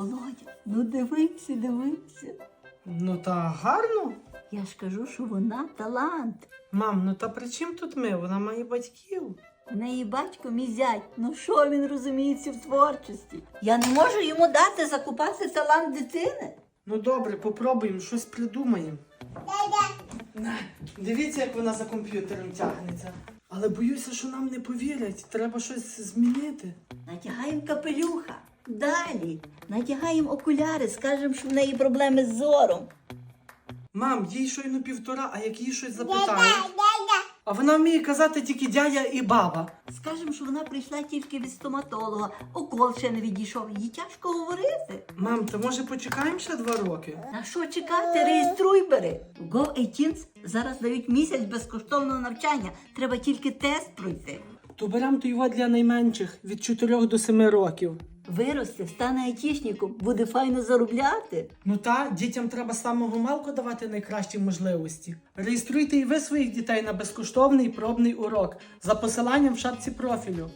Володя, ну дивися, дивися. Ну та гарно. Я ж кажу, що вона талант. Мам, ну та при чим тут ми? Вона має батьків. В неї батько мій зять. Ну що він розуміється в творчості? Я не можу йому дати закупати талант дитини. Ну добре, попробуємо, щось придумаємо. На, Дивіться, як вона за комп'ютером тягнеться. Але боюся, що нам не повірять. Треба щось змінити. Натягаємо капелюха. Далі натягаємо окуляри, скажемо, що в неї проблеми з зором. Мам, їй щойно півтора, а як їй щось запитають? А вона вміє казати тільки дядя і баба. Скажемо, що вона прийшла тільки від стоматолога, укол ще не відійшов. Їй тяжко говорити. Мам, то може почекаємо ще два роки? На що чекати? Реєструй бери. В GoAteens зараз дають місяць безкоштовного навчання. Треба тільки тест пройти. То беремо то його для найменших від 4 до 7 років. Виросте, стане айтішником, буде файно заробляти. Ну та дітям треба з самого малку давати найкращі можливості. Реєструйте і ви своїх дітей на безкоштовний пробний урок за посиланням в шапці профілю.